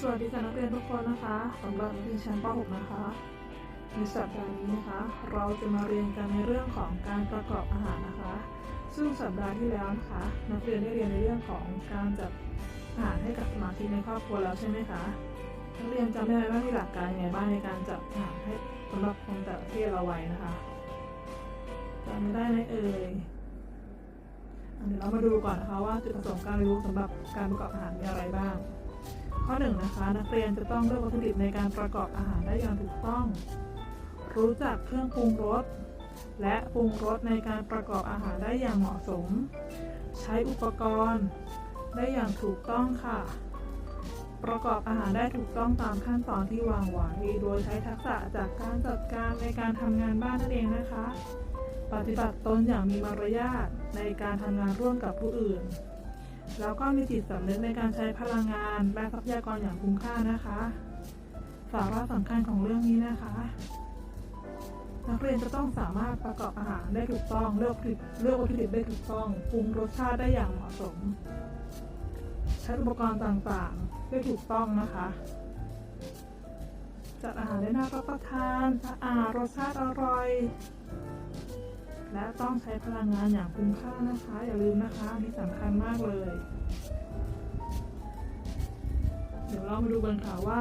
สวัสดีค่ะนักเรียนทุกคนนะคะสำหรับนักเรียนชั้นป .6 นะคะ ในสัปดาห์นี้นะคะ เราจะมาเรียนกันในเรื่องของการประกอบอาหารนะคะ ซึ่งสัปดาห์ที่แล้วนะคะนักเรียนได้เรียนในเรื่องของการจัดอาหารให้กับสมาชิกในครอบครัวแล้วใช่ไหมคะนักเรียนจำได้ไหมว่ามีหลักการยังไงบ้างในการจัดอาหารให้สำหรับคนแต่ละเพศละวัยนะคะจำได้ไหมเอ่ยเดี๋ยวเรามาดูก่อนนะคะว่าจุดประสงค์การเรียนรู้สำหรับการประกอบอาหารมีอะไรบ้าง ข้อหนึ่งนะคะ นักเรียนจะต้องเลือกวัตถุดิบในการประกอบอาหารได้อย่างถูกต้อง รู้จักเครื่องปรุงรสและปรุงรสในการประกอบอาหารได้อย่างเหมาะสม ใช้อุปกรณ์ ได้อย่างถูกต้องค่ะ ประกอบอาหารได้ถูกต้องตามขั้นตอนที่วางไว้โดยใช้ทักษะจากการจัดการในการทำงานบ้านนั่นเองนะคะ ปฏิบัติตนอย่างมีมารยาทในการทำงานร่วมกับผู้อื่น แล้วก็มีจิตสำนึกในการใช้พลังงานและทรัพยากรอย่างคุ้มค่านะคะ สาระสำคัญของเรื่องนี้นะคะ นักเรียนจะต้องสามารถประกอบอาหารได้ถูกต้องเลือกวัตถุดิบเลือกวัตถุดิบได้ถูกต้องปรุงรสชาติได้อย่างเหมาะสม ใช้อุปกรณ์ต่างๆได้ถูกต้องนะคะจัดอาหารได้น่ารับประทานสะอาดรสชาติอร่อย และต้องใช้พลังงานอย่างคุ้มค่านะคะ อย่าลืมนะคะนี่สำคัญมากเลย เดี๋ยวเรามาดูกันค่ะว่า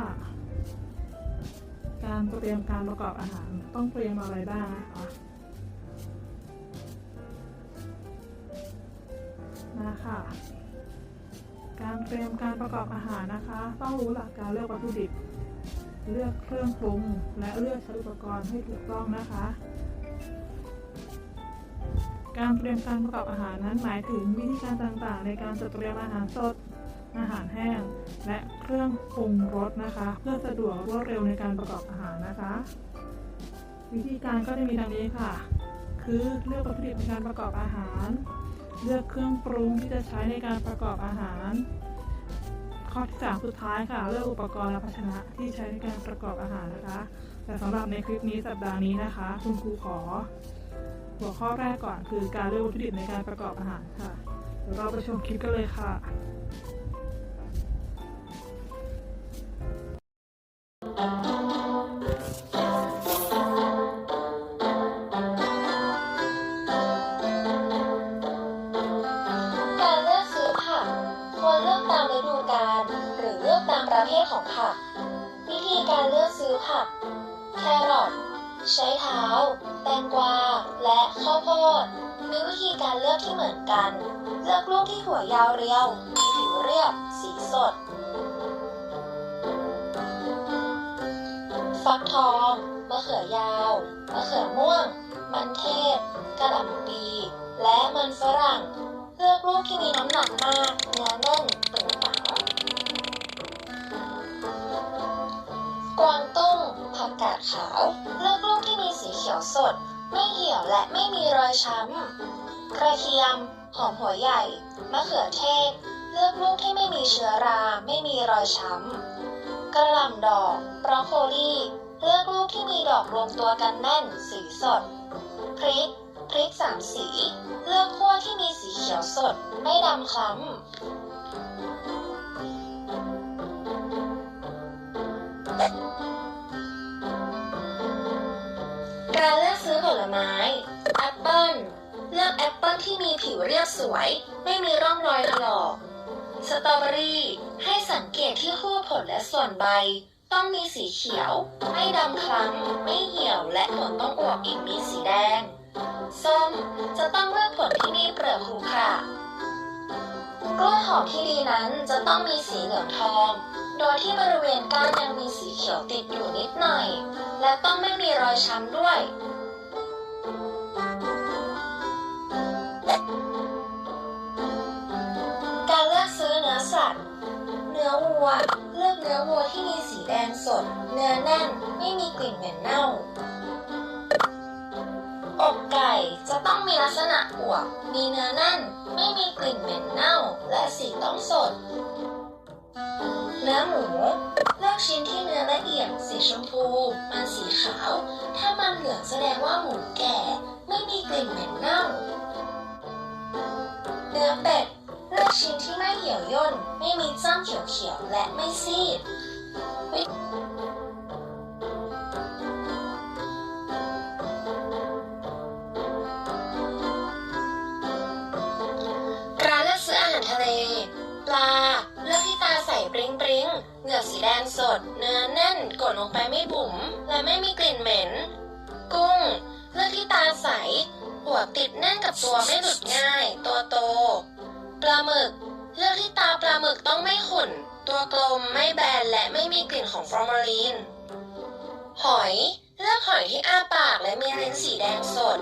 การเตรียมการประกอบอาหารต้องเตรียมอะไรบ้างนะคะมาค่ะการเตรียมการประกอบอาหารนะคะ ต้องรู้หลักการเลือกวัตถุดิบ เลือกเครื่องปรุงและเลือกใช้อุปกรณ์ให้ถูกต้องนะคะ การเตรียมการประกอบอาหารนั้นหมายถึงวิธีการต่างๆ ในการจัดเตรียมอาหารสด อาหารแห้ง และเครื่องปรุงรสนะคะ เพื่อสะดวกรวดเร็วในการประกอบอาหารนะคะ วิธีการก็จะมีดังนี้ค่ะ คือเลือกวัตถุดิบในการประกอบอาหาร เลือกเครื่องปรุงที่จะใช้ในการประกอบอาหาร ข้อที่สามสุดท้ายค่ะ เลือกอุปกรณ์และภาชนะที่ใช้ในการประกอบอาหารนะคะ แต่สำหรับในคลิปนี้สัปดาห์นี้นะคะ คุณครูขอ หัวข้อแรกก่อนคือการเลือกวัตถุดิบในการประกอบอาหารค่ะเดี๋ยวเราไปชมคลิปกันเลยค่ะการเลือกซื้อผักควรเลือกตามฤดูกาลหรือเลือกตามประเภทของผัก วิธีการเลือกซื้อผัก แครอท ใช้เท้า แตงกวา และข้าวโพด มีวิธีการเลือกที่เหมือนกัน เลือกลูกที่หัวยาวเรียว มีผิวเรียบ สีสด ฟักทองมะเขือยาวมะเขือม่วง มันเทศ กระหล่ำปี และมันฝรั่ง เลือกลูกที่มีน้ำหนักมากเนื้อแน่นตึงปังกวาง ผักกาดขาว เลือกลูกที่มีสีเขียวสด ไม่เหี่ยวและไม่มีรอยช้ำ กระเทียม หอมหัวใหญ่ มะเขือเทศ เลือกลูกที่ไม่มีเชื้อรา ไม่มีรอยช้ำ กระหล่ำดอก บรอกโคลีเลือกลูกที่มีดอกรวมตัวกันแน่น สีสด พริก พริกสามสี เลือกขั้วที่มีสีเขียวสด ไม่ดำคล้ำ ไม้ แอปเปิ้ล เลือกแอปเปิ้ลที่มีผิวเรียบสวย ไม่มีร่องรอยถลอก สตรอเบอรี่ ให้สังเกตที่ขั้วผลและส่วนใบ ต้องมีสีเขียว ไม่ดำคล้ำ ไม่เหี่ยว และผลต้องอวบอีกมีสีแดง ส้ม จะต้องเลือกผลที่มีเปลือกขรุขระกล้วยหอมที่ดีนั้นจะต้องมีสีเหลืองทอง โดยที่บริเวณก้านยังมีสีเขียวติดอยู่นิดหน่อย และต้องไม่มีรอยช้ำด้วย เนื้อวัว เลือกเนื้อวัวที่มีสีแดงสด เนื้อแน่น ไม่มีกลิ่นเหม็นเน่า อกไก่จะต้องมีลักษณะอวบ มีเนื้อแน่น ไม่มีกลิ่นเหม็นเน่า และสีต้องสด เนื้อหมูเลือกชิ้นที่เนื้อละเอียด สีชมพู มันสีขาว ถ้ามันเหลืองแสดงว่าหมูแก่ ไม่มีกลิ่นเหม็นเน่า เนื้อเป็ด เลือกชิ้นที่ไม่เหี่ยวย่น ไม่มีจ้ำเขียวๆ และไม่ซีดร้านเลือกซื้ออาหารทะเล ปลา เลือกที่ตาใสปริ้งปริ้งเหงือกสีแดงสด เนื้อแน่น กดลงไปไม่บุ๋ม และไม่มีกลิ่นเหม็น กุ้ง เลือกที่ตาใส หัวติดแน่นกับตัวไม่หลุดง่าย ตัวโต ปลาหมึก เลือกที่ตาปลาหมึกต้องไม่ขุ่น ตัวกลมไม่แบนและไม่มีกลิ่นของฟอร์มาลีน หอย เลือกหอยที่อ้าปากและมีลิ้นสีแดงสด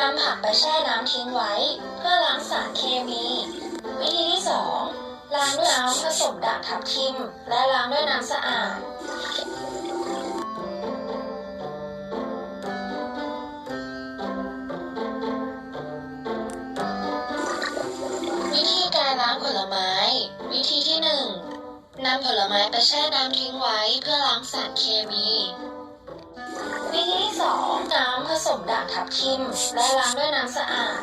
นำผักไปแช่น้ำทิ้งไว้ เพื่อล้างสารเคมี วิธีที่ 2 ล้างด้วยน้ำผสมด่างทับทิม และล้างด้วยน้ำสะอาด วิธีการล้างผลไม้ วิธีที่ 1นำผลไม้ไปแช่น้ำทิ้งไว้เพื่อล้างสารเคมี วิธีที่สองน้ำผสมด่างทับทิม และล้างด้วยน้ำสะอาด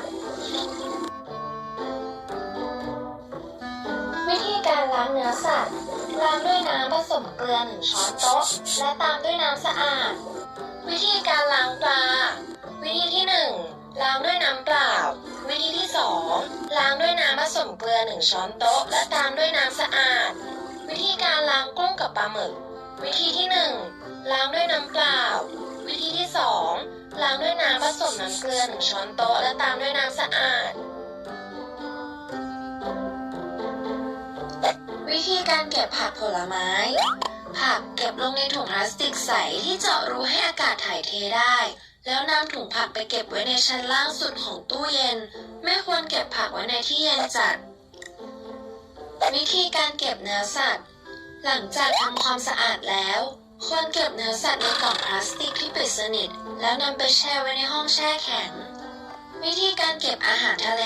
วิธีการล้างเนื้อสัตว์ ล้างด้วยน้ำผสมเกลือหนึ่งช้อนโต๊ะ และตามด้วยน้ำสะอาด วิธีการล้างปลา วิธีที่หนึ่งล้างด้วยน้ำเปล่า วิธีที่สองล้างด้วยน้ำผสมเกลือหนึ่งช้อนโต๊ะ และตามด้วยน้ำสะอาด วิธีการล้างกุ้งกับปลาหมึก วิธีที่หนึ่งล้างด้วยน้ำเปล่า วิธีที่สองล้างด้วยน้ำผสมน้ำเกลือหนึ่งช้อนโต๊ะและตามด้วยน้ำสะอาด วิธีการเก็บผักผลไม้ ผักเก็บลงในถุงพลาสติกใสที่เจาะรูให้อากาศถ่ายเทได้ แล้วนำถุงผักไปเก็บไว้ในชั้นล่างสุดของตู้เย็น ไม่ควรเก็บผักไว้ในที่เย็นจัด วิธีการเก็บเนื้อสัตว์ หลังจากทำความสะอาดแล้ว ควรเก็บเนื้อสัตว์ในกล่องพลาสติกที่ปิดสนิท แล้วนำไปแช่ไว้ในห้องแช่แข็ง วิธีการเก็บอาหารทะเล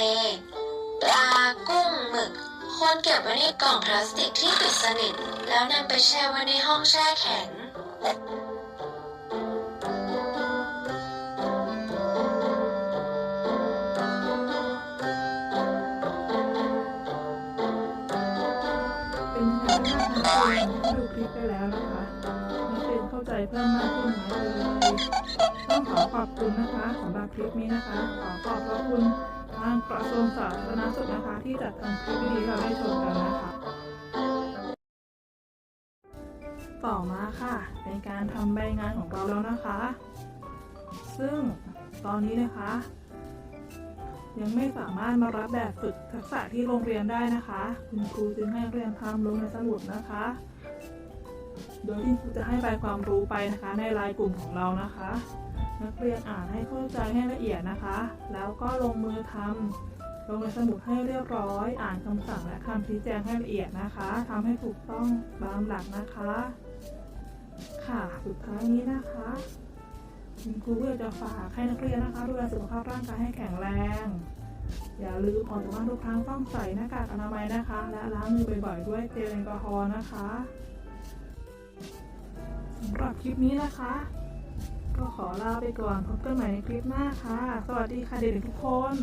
ปลากุ้งหมึก ควรเก็บไว้ในกล่องพลาสติกที่ปิดสนิท แล้วนำไปแช่ไว้ในห้องแช่แข็ง เพิ่มมากขึ้นไหมเอ่ยต้องขอขอบคุณนะคะสำหรับคลิปนี้นะคะ ขอขอบพระคุณทางกระทรวงสาธารณสุขนะคะ ที่จัดทำคลิปวิดีโอให้เราได้ชมกันนะคะ ต่อมาค่ะ เป็นการทำใบงานของเราแล้วนะคะ ซึ่งตอนนี้นะคะ ยังไม่สามารถมารับแบบฝึกทักษะที่โรงเรียนได้นะคะ คุณครูจึงให้เรียนทำลงในสมุดนะคะ โดยที่ครูจะให้ใบความรู้ไปนะคะในรายกลุ่มของเรานะคะ นักเรียนอ่านให้เข้าใจให้ละเอียดนะคะ แล้วก็ลงมือทำลงในสมุดให้เรียบร้อย อ่านคำสั่งและคำชี้แจงให้ละเอียดนะคะทำให้ถูกต้องตามหลักนะคะ ค่ะสุดท้ายนี้นะคะคุณครูอยากจะฝากให้นักเรียนนะคะดูแลสุขภาพร่างกายให้แข็งแรง อย่าลืมออกจากบ้านทุกครั้งต้องใส่หน้ากากอนามัยนะคะ และล้างมือบ่อยๆด้วยเจลแอลกอฮอล์นะคะ สำหรับคลิปนี้นะคะ ก็ขอลาไปก่อนพบกันใหม่ในคลิปหน้าค่ะ สวัสดีค่ะเด็กๆทุกคน